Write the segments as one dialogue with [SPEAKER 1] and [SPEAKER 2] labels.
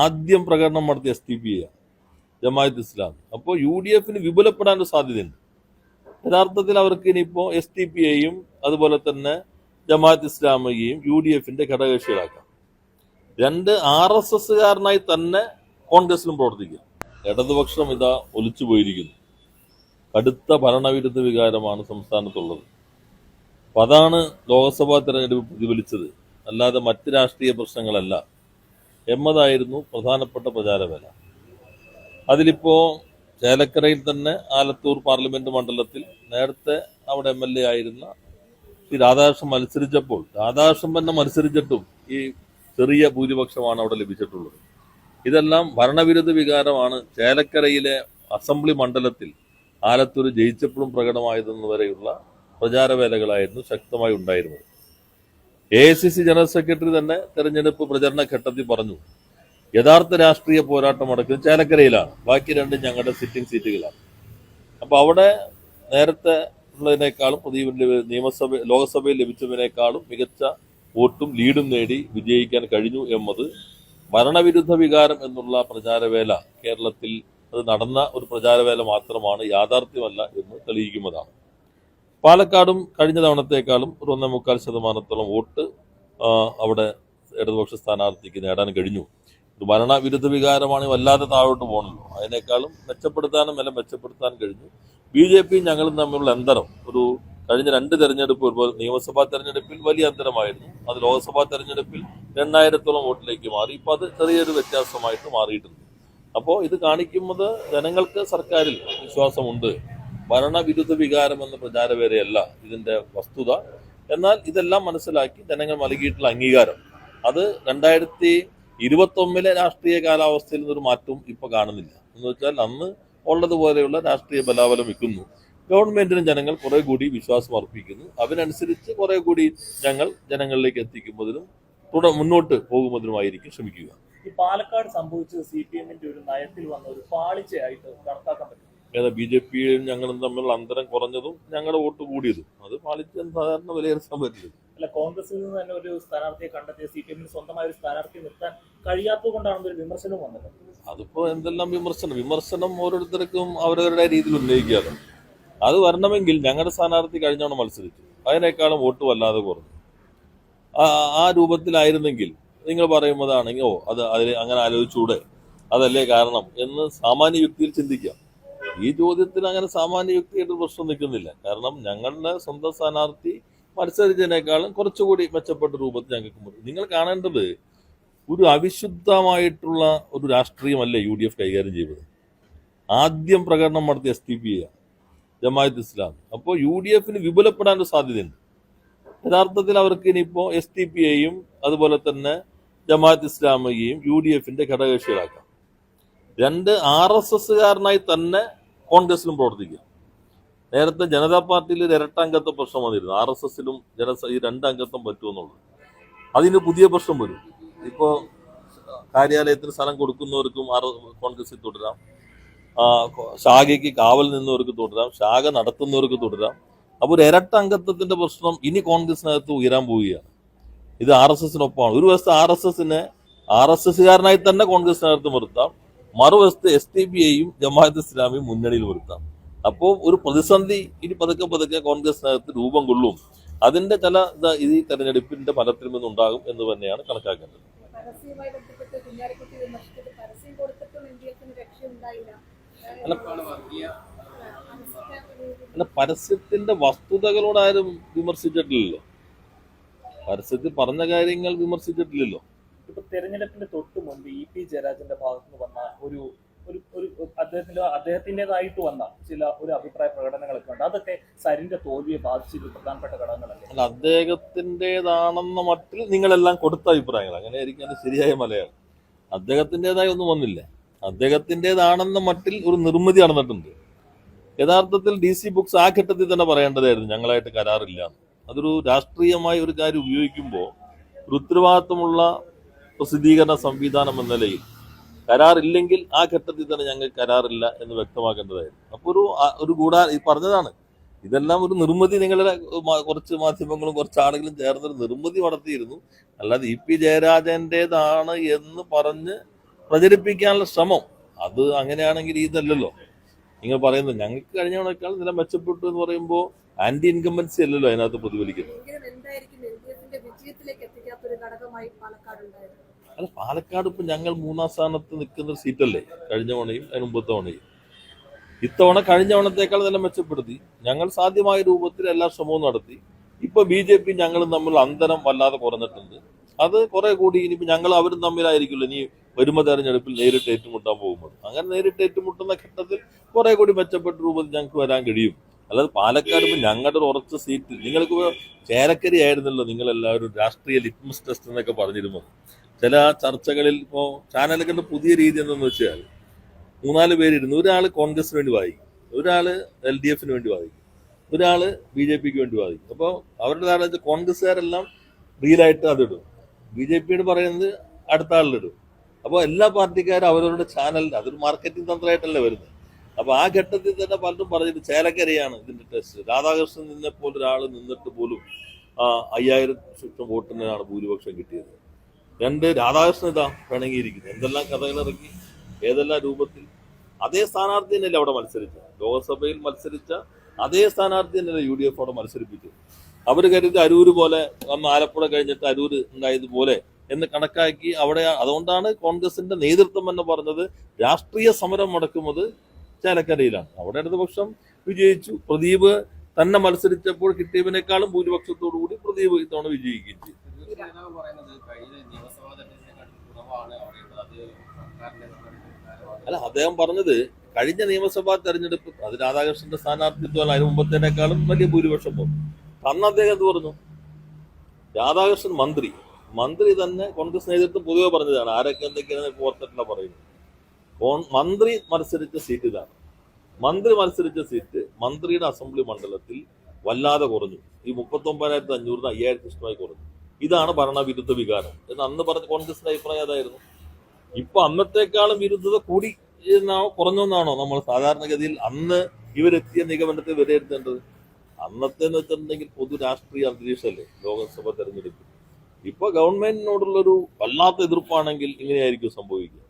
[SPEAKER 1] ആദ്യം പ്രകടനം നടത്തിയ S T P Jamaat Islam അപ്പോൾ യു ഡി എഫിന് വിപുലപ്പെടാനൊരു സാധ്യതയുണ്ട്. യഥാർത്ഥത്തിൽ അവർക്ക് ഇനിയിപ്പോൾ എസ് ടി പി എയും അതുപോലെ തന്നെ ജമാഅത്ത് ഇസ്ലാമിയെയും യു ഡി എഫിന്റെ ഘടകകക്ഷികളാക്കാം. രണ്ട് ആർ എസ് എസ്സുകാരനായി തന്നെ കോൺഗ്രസിലും പ്രവർത്തിക്കാം. ഇടതുപക്ഷം ഇതാ ഒലിച്ചു പോയിരിക്കുന്നു. കടുത്ത ഭരണവിരുദ്ധ വികാരമാണ് സംസ്ഥാനത്തുള്ളത്. അപ്പൊ അതാണ് ലോക്സഭാ തെരഞ്ഞെടുപ്പ് പ്രതിഫലിച്ചത്. അല്ലാതെ മറ്റ് രാഷ്ട്രീയ പ്രശ്നങ്ങളല്ല. എന്നതായിരുന്നു പ്രധാനപ്പെട്ട പ്രചാരവേല. അതിലിപ്പോ ചേലക്കരയിൽ തന്നെ ആലത്തൂർ പാർലമെന്റ് മണ്ഡലത്തിൽ നേരത്തെ അവിടെ എം എൽ എ ആയിരുന്ന ശ്രീ രാധാകൃഷ്ണൻ മത്സരിച്ചപ്പോൾ രാധാകൃഷ്ണൻ തന്നെ മത്സരിച്ചിട്ടും ഈ ചെറിയ ഭൂരിപക്ഷമാണ് അവിടെ ലഭിച്ചിട്ടുള്ളത്. ഇതെല്ലാം ഭരണവിരുദ്ധ വികാരമാണ്. ചേലക്കരയിലെ അസംബ്ലി മണ്ഡലത്തിൽ ആലത്തൂർ ജയിച്ചപ്പോഴും പ്രകടമായതെന്ന് വരെയുള്ള പ്രചാരവേലകളായിരുന്നു ശക്തമായി ഉണ്ടായിരുന്നത്. A I C C general secretary തന്നെ തെരഞ്ഞെടുപ്പ് പ്രചരണ ഘട്ടത്തിൽ പറഞ്ഞു. യഥാർത്ഥ രാഷ്ട്രീയ പോരാട്ടം നടക്കുന്നത് ചേലക്കരയിലാണ്. ബാക്കി രണ്ടും ഞങ്ങളുടെ സിറ്റിംഗ് സീറ്റുകളാണ് അപ്പോൾ അവിടെ നേരത്തെ ഉള്ളതിനേക്കാളും പുതിയ നിയമസഭ ലോകസഭയിൽ ലഭിച്ചതിനേക്കാളും മികച്ച വോട്ടും ലീഡും നേടി വിജയിക്കാൻ കഴിഞ്ഞു എന്നത് ഭരണവിരുദ്ധ വികാരം എന്നുള്ള പ്രചാരവേല കേരളത്തിൽ അത് നടന്ന ഒരു പ്രചാരവേല മാത്രമാണ് യാഥാർത്ഥ്യമല്ല എന്ന് തെളിയിക്കുന്നതാണ്. പാലക്കാടും കഴിഞ്ഞ തവണത്തേക്കാളും ഒരു ഒന്നേ മുക്കാൽ ശതമാനത്തോളം വോട്ട് അവിടെ ഇടതുപക്ഷ സ്ഥാനാർത്ഥിക്ക് നേടാൻ കഴിഞ്ഞു. ഒരു ഭരണവിരുദ്ധ വികാരമാണ് വല്ലാതെ താഴോട്ട് പോകണല്ലോ അതിനേക്കാളും മെച്ചപ്പെടുത്താനും വില മെച്ചപ്പെടുത്താൻ കഴിഞ്ഞു. ബി ജെ പിയും ഞങ്ങളും തമ്മിലുള്ള അന്തരം ഒരു കഴിഞ്ഞ രണ്ട് തെരഞ്ഞെടുപ്പ് ഒരുപോലെ നിയമസഭാ തെരഞ്ഞെടുപ്പിൽ വലിയ അന്തരമായിരുന്നു. അത് ലോക്സഭാ തെരഞ്ഞെടുപ്പിൽ രണ്ടായിരത്തോളം വോട്ടിലേക്ക് മാറി. ഇപ്പൊ അത് ചെറിയൊരു വ്യത്യാസമായിട്ട് മാറിയിട്ടുണ്ട്. അപ്പോൾ ഇത് കാണിക്കുന്നത് ജനങ്ങൾക്ക് സർക്കാരിൽ വിശ്വാസമുണ്ട്. ഭരണവിരുദ്ധ വികാരം എന്ന പ്രചാരവേലയല്ല ഇതിന്റെ വസ്തുത. എന്നാൽ ഇതെല്ലാം മനസ്സിലാക്കി ജനങ്ങൾ നൽകിയിട്ടുള്ള അംഗീകാരം. അത് രണ്ടായിരത്തി ഇരുപത്തൊന്നിലെ രാഷ്ട്രീയ കാലാവസ്ഥയിൽ നിന്നൊരു മാറ്റവും ഇപ്പൊ കാണുന്നില്ല. എന്ന് വെച്ചാൽ അന്ന് ഉള്ളതുപോലെയുള്ള രാഷ്ട്രീയ ബലാബലം വെക്കുന്നു ഗവൺമെന്റിനും ജനങ്ങൾ കുറെ കൂടി വിശ്വാസം അർപ്പിക്കുന്നു. അതിനനുസരിച്ച് കുറെ കൂടി ഞങ്ങൾ ജനങ്ങളിലേക്ക് എത്തിക്കുന്നതിനും തുടർ മുന്നോട്ട് പോകുന്നതിനുമായിരിക്കും ശ്രമിക്കുക.
[SPEAKER 2] ഈ പാലക്കാട് സംഭവിച്ചത് സി പി എമ്മിന്റെ ഒരു നയത്തിൽ വന്ന ഒരു പാളിച്ചയായിട്ട് കണക്കാക്കാൻ പറ്റും
[SPEAKER 1] ഏതാ ബി ജെ പിയും ഞങ്ങളും തമ്മിലുള്ള അന്തരം കുറഞ്ഞതും ഞങ്ങളുടെ വോട്ട് കൂടിയതും. അത് പാലിച്ച് സാധാരണ വിലയിരുത്താൻ പറ്റില്ല
[SPEAKER 2] അല്ല കോൺഗ്രസിൽ നിന്ന് തന്നെ ഒരു സ്ഥാനാർത്ഥിയെ കണ്ടെത്തിയ സി പി എമ്മിന് സ്വന്തമായ ഒരു സ്ഥാനാർത്ഥിയെ നിർത്താൻ കഴിയാത്തത് കൊണ്ടാണ് ഒരു വിമർശനം വന്നത്.
[SPEAKER 1] അതിപ്പോ എന്തെല്ലാം വിമർശനം? വിമർശനം ഓരോരുത്തർക്കും അവരവരുടെ രീതിയിൽ ഉന്നയിക്കാറ് അത് വരണമെങ്കിൽ ഞങ്ങളുടെ സ്ഥാനാർത്ഥി കഴിഞ്ഞവണ്ണം മത്സരിച്ചു. അതിനേക്കാളും വോട്ട് വല്ലാതെ കുറഞ്ഞു. ആ ആ രൂപത്തിലായിരുന്നെങ്കിൽ നിങ്ങൾ പറയുന്നതാണെങ്കിൽ ഓ അത് അതിൽ അങ്ങനെ ആലോചിച്ചൂടെ? അതല്ലേ കാരണം എന്ന് സാമാന്യ യുക്തിയിൽ ചിന്തിക്കാം. ഈ ചോദ്യത്തിന് അങ്ങനെ സാമാന്യ യുക്തിയായിട്ട് പ്രശ്നം നിൽക്കുന്നില്ല. കാരണം ഞങ്ങളുടെ സ്വന്തം സ്ഥാനാർത്ഥി മത്സരിച്ചതിനേക്കാളും കുറച്ചുകൂടി മെച്ചപ്പെട്ട രൂപത്തിൽ ഞങ്ങൾക്ക് നിങ്ങൾ കാണേണ്ടത് ഒരു അവിശുദ്ധമായിട്ടുള്ള ഒരു രാഷ്ട്രീയമല്ല യു ഡി എഫ് കൈകാര്യം ചെയ്തത്. ആദ്യം പ്രകടനം നടത്തിയ S T P Jamaat Islam. അപ്പോൾ യു ഡി എഫിന് വിപുലപ്പെടാൻ ഒരു സാധ്യതയുണ്ട്. യഥാർത്ഥത്തിൽ അവർക്ക് ഇനിയിപ്പോൾ എസ് ടി പി എയും അതുപോലെ തന്നെ ജമാഅത്ത് ഇസ്ലാമിയെയും യു ഡി എഫിന്റെ ഘടകകക്ഷികളാക്കാം. രണ്ട് ആർ എസ് എസ്സുകാരനായി തന്നെ കോൺഗ്രസിലും പ്രവർത്തിക്കുക. നേരത്തെ ജനതാ പാർട്ടിയിൽ ഒരു ഇരട്ടംഗത്വ പ്രശ്നം വന്നിരുന്നു. ആർ എസ് എസിലും ജന ഈ രണ്ടംഗത്വം പറ്റുമെന്നുള്ളത്. അതിന് പുതിയ പ്രശ്നം വരും. ഇപ്പോൾ കാര്യാലയത്തിന് സ്ഥലം കൊടുക്കുന്നവർക്കും ആർ കോൺഗ്രസിൽ തുടരാം. ശാഖയ്ക്ക് കാവൽ നിന്നവർക്ക് തുടരാം. ശാഖ നടത്തുന്നവർക്ക് തുടരാം. അപ്പോൾ ഒരു ഇരട്ട പ്രശ്നം ഇനി കോൺഗ്രസിനകത്ത് ഉയരാൻ പോവുകയാണ്. ഇത് ആർ എസ് എസിനൊപ്പമാണ്. ഒരു വശത്ത് ആർ എസ് എസിനെ ആർ എസ് എസുകാരനായി തന്നെ കോൺഗ്രസിനകത്ത് നിർത്താം. മറുവശത്ത് എസ് ടി ബി യെയും ജമാഅത്ത് ഇസ്ലാമിയും മുന്നണിയിൽ വരുത്താം. അപ്പോൾ ഒരു പ്രതിസന്ധി ഇനി പതുക്കെ പതുക്കെ കോൺഗ്രസിനകത്ത് രൂപം കൊള്ളും. അതിന്റെ ചില ഇതാ ഈ തെരഞ്ഞെടുപ്പിന്റെ ഫലത്തിൽ നിന്നുണ്ടാകും എന്ന് തന്നെയാണ് കണക്കാക്കേണ്ടത്. അല്ല, പരസ്യത്തിന്റെ വസ്തുതകളോട് ആരും വിമർശിച്ചിട്ടില്ലല്ലോ. പരസ്യത്തിൽ പറഞ്ഞ കാര്യങ്ങൾ വിമർശിച്ചിട്ടില്ലല്ലോ.
[SPEAKER 2] ഇപ്പൊ തെരഞ്ഞെടുപ്പിന്റെ തൊട്ട് മുമ്പ് ഇ പി ജയരാജന്റെ ഭാഗത്ത് നിന്ന് വന്ന ഒരു ഒരു ഒരു അദ്ദേഹത്തിന്റെ അദ്ദേഹത്തിന്റെതായിട്ട് വന്ന ചില ഒരു അഭിപ്രായ പ്രകടനങ്ങളൊക്കെ ഉണ്ട്. അതൊക്കെ സരിന്റെ തോൽവിയെ ബാധിച്ചൊരു പ്രധാനപ്പെട്ട ഘടകങ്ങളല്ലേ?
[SPEAKER 1] അല്ല അദ്ദേഹത്തിന്റെതാണെന്ന മട്ടിൽ നിങ്ങളെല്ലാം കൊടുത്ത അഭിപ്രായങ്ങൾ അങ്ങനെ ആയിരിക്കും ശരിയായ മലയാളം. അദ്ദേഹത്തിന്റെതായി ഒന്നും വന്നില്ല. അദ്ദേഹത്തിന്റെതാണെന്ന മട്ടിൽ ഒരു നിർമ്മിതി നടന്നിട്ടുണ്ട്. യഥാർത്ഥത്തിൽ ഡി സി ബുക്സ് ആ ഘട്ടത്തിൽ തന്നെ പറയേണ്ടതായിരുന്നു ഞങ്ങളായിട്ട് കരാറില്ല അതൊരു രാഷ്ട്രീയമായ ഒരു കാര്യം ഉപയോഗിക്കുമ്പോൾ ഒരു ഉത്തരവാദിത്വമുള്ള പ്രസിദ്ധീകരണ സംവിധാനം എന്ന നിലയിൽ കരാറില്ലെങ്കിൽ ആ ഘട്ടത്തിൽ തന്നെ ഞങ്ങൾ കരാറില്ല എന്ന് വ്യക്തമാക്കേണ്ടതായിരുന്നു. അപ്പോൾ ഒരു ഒരു ഗൂഢാ ഈ പറഞ്ഞതാണ്. ഇതെല്ലാം ഒരു നിർമ്മിതി നിങ്ങളുടെ കുറച്ച് മാധ്യമങ്ങളും കുറച്ച് ആളുകളും ചേർന്നൊരു നിർമ്മിതി നടത്തിയിരുന്നു. അല്ലാതെ ഇ പി ജയരാജന്റേതാണ് എന്ന് പറഞ്ഞ് പ്രചരിപ്പിക്കാനുള്ള ശ്രമം. അത് അങ്ങനെയാണെങ്കിൽ ഇതല്ലല്ലോ. നിങ്ങൾ പറയുന്നത് ഞങ്ങൾക്ക് കഴിഞ്ഞ കണക്കാൾ നില മെച്ചപ്പെട്ടു എന്ന് പറയുമ്പോൾ ആന്റി ഇൻകംബൻസി അല്ലല്ലോ അതിനകത്ത് പ്രതിഫലിക്കുന്നത്. അല്ല പാലക്കാട് ഇപ്പം ഞങ്ങൾ മൂന്നാം സ്ഥാനത്ത് നിൽക്കുന്ന സീറ്റല്ലേ? കഴിഞ്ഞ തവണയും അതിന് മുമ്പത്തെ തവണയും. ഇത്തവണ കഴിഞ്ഞ തവണത്തേക്കാൾ തന്നെ മെച്ചപ്പെടുത്തി. ഞങ്ങൾ സാധ്യമായ രൂപത്തിൽ എല്ലാ ശ്രമവും നടത്തി. ഇപ്പൊ ബി ജെ പി ഞങ്ങളും തമ്മിൽ അന്തരം വല്ലാതെ കുറഞ്ഞിട്ടുണ്ട്. അത് കുറെ കൂടി ഇനിയിപ്പോ ഞങ്ങൾ അവരും തമ്മിലായിരിക്കില്ല ഇനി വരുമ്പോ തെരഞ്ഞെടുപ്പിൽ നേരിട്ട് ഏറ്റുമുട്ടാൻ പോകുമ്പോൾ അങ്ങനെ നേരിട്ട് ഏറ്റുമുട്ടുന്ന ഘട്ടത്തിൽ കുറെ കൂടി മെച്ചപ്പെട്ട രൂപത്തിൽ ഞങ്ങൾക്ക് വരാൻ കഴിയും. അല്ലാതെ പാലക്കാട് ഇപ്പൊ ഞങ്ങളുടെ ഉറച്ച സീറ്റ്. നിങ്ങൾക്ക് ചേരക്കരി ആയിരുന്നല്ലോ നിങ്ങൾ എല്ലാവരും രാഷ്ട്രീയ ലിറ്റ്മസ് ടെസ്റ്റ് എന്നൊക്കെ പറഞ്ഞിരുന്നത്. ചില ചർച്ചകളിൽ ഇപ്പോൾ ചാനലുകളുടെ പുതിയ രീതി എന്തെന്ന് വെച്ചാൽ മൂന്നാൽ പേരിരുന്നു. ഒരാൾ കോൺഗ്രസിന് വേണ്ടി വായിക്കും ഒരാൾ എൽ ഡി എഫിന് വേണ്ടി വായിക്കും ഒരാൾ ബി ജെ പിക്ക് വേണ്ടി വാദിക്കും അപ്പോൾ അവരുടെ ധാരണ കോൺഗ്രസ്സുകാരെല്ലാം റീലായിട്ട് അതിടും. ബി ജെ പിയോട് പറയുന്നത് അടുത്ത ആളിലിടും. അപ്പോൾ എല്ലാ പാർട്ടിക്കാരും അവരവരുടെ ചാനലിന്റെ അതൊരു മാർക്കറ്റിംഗ് തന്ത്രമായിട്ടല്ലേ വരുന്നത്. അപ്പോൾ ആ ഘട്ടത്തിൽ തന്നെ പലരും പറഞ്ഞിട്ട് ചേലക്കരയാണ് ഇതിന്റെ ടെസ്റ്റ് രാധാകൃഷ്ണൻ നിന്നെ പോലെ ഒരാൾ നിന്നിട്ട് പോലും അയ്യായിരം ചുറ്റും വോട്ടിനാണ് ഭൂരിപക്ഷം കിട്ടിയത്. രണ്ട് രാധാകൃഷ്ണൻ ഇതാ പിണങ്ങിയിരിക്കുന്നു. എന്തെല്ലാം കഥകൾ ഇറക്കി? ഏതെല്ലാം രൂപത്തിൽ? അതേ സ്ഥാനാർത്ഥി തന്നെയല്ലേ അവിടെ മത്സരിച്ചത് ലോകസഭയിൽ മത്സരിച്ച അതേ സ്ഥാനാർത്ഥി തന്നെയല്ലേ യു ഡി എഫ് അവിടെ മത്സരിപ്പിച്ചു അവർ കരുതി അരൂര് പോലെ അന്ന് ആലപ്പുഴ കഴിഞ്ഞിട്ട് അരൂര് ഉണ്ടായതുപോലെ എന്ന് കണക്കാക്കി അവിടെ അതുകൊണ്ടാണ് കോൺഗ്രസിന്റെ നേതൃത്വം എന്ന് പറഞ്ഞത് രാഷ്ട്രീയ സമരം മുടക്കുന്നത് ചേലക്കരയിലാണ്. അവിടെ ഇടതുപക്ഷം വിജയിച്ചു. പ്രദീപ് തന്നെ മത്സരിച്ചപ്പോൾ കിട്ടിയവനേക്കാളും ഭൂരിപക്ഷത്തോടു കൂടി പ്രദീപ് ഇത്തവണ വിജയിക്കുകയും ചെയ്തു. അല്ല അദ്ദേഹം പറഞ്ഞത് കഴിഞ്ഞ നിയമസഭാ തെരഞ്ഞെടുപ്പ് അത് രാധാകൃഷ്ണന്റെ സ്ഥാനാർത്ഥിത്വം അതിന് മുമ്പത്തേനേക്കാളും വലിയ ഭൂരിപക്ഷം പോകും അന്ന് അദ്ദേഹം എന്ത് പറഞ്ഞു? രാധാകൃഷ്ണൻ മന്ത്രി. മന്ത്രി തന്നെ കോൺഗ്രസ് നേതൃത്വം പൊതുവെ പറഞ്ഞതാണ്. ആരൊക്കെ എന്തൊക്കെയാണ് പുറത്തിട്ടില്ല പറയുന്നത് മന്ത്രി മത്സരിച്ച സീറ്റ് ഇതാണ്. മന്ത്രി മത്സരിച്ച സീറ്റ് മന്ത്രിയുടെ അസംബ്ലി മണ്ഡലത്തിൽ വല്ലാതെ കുറഞ്ഞു. ഈ മുപ്പത്തി ഒമ്പതിനായിരത്തി അഞ്ഞൂറിന് അയ്യായിരത്തി ഇഷ്ടമായി കുറഞ്ഞു. ഇതാണ് ഭരണവിരുദ്ധ വികാരം. എന്ന് അന്ന് പറഞ്ഞ കോൺഗ്രസിന്റെ അഭിപ്രായം അതായിരുന്നു ഇപ്പൊ അന്നത്തെക്കാളും വിരുദ്ധത കൂടി എന്നാണോ കുറഞ്ഞെന്നാണോ? നമ്മൾ സാധാരണഗതിയിൽ അന്ന് ഇവരെത്തിയ നിഗമനത്തെ വിലയിരുത്തേണ്ടത്? അന്നത്തെ എന്ന് വെച്ചിട്ടുണ്ടെങ്കിൽ പൊതു രാഷ്ട്രീയ അന്തരീക്ഷമല്ലേ? ലോകസഭ തെരഞ്ഞെടുപ്പ് ഇപ്പൊ ഗവൺമെന്റിനോടുള്ളൊരു വല്ലാത്ത എതിർപ്പാണെങ്കിൽ ഇങ്ങനെയായിരിക്കും സംഭവിക്കുക.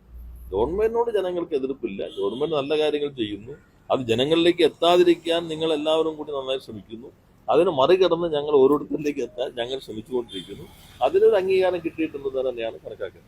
[SPEAKER 1] ഗവൺമെന്റിനോട് ജനങ്ങൾക്ക് എതിർപ്പില്ല. ഗവൺമെന്റ് നല്ല കാര്യങ്ങൾ ചെയ്യുന്നു. അത് ജനങ്ങളിലേക്ക് എത്താതിരിക്കാൻ നിങ്ങൾ എല്ലാവരും കൂടി നന്നായി ശ്രമിക്കുന്നു. അതിന് മറികടന്ന് ഞങ്ങൾ ഓരോരുത്തരിലേക്ക് എത്താൻ ഞങ്ങൾ ശ്രമിച്ചുകൊണ്ടിരിക്കുന്നു. അതിനൊരു അംഗീകാരം കിട്ടിയിട്ടുണ്ടെന്ന് തന്നെയാണ് കണക്കാക്കുന്നത്.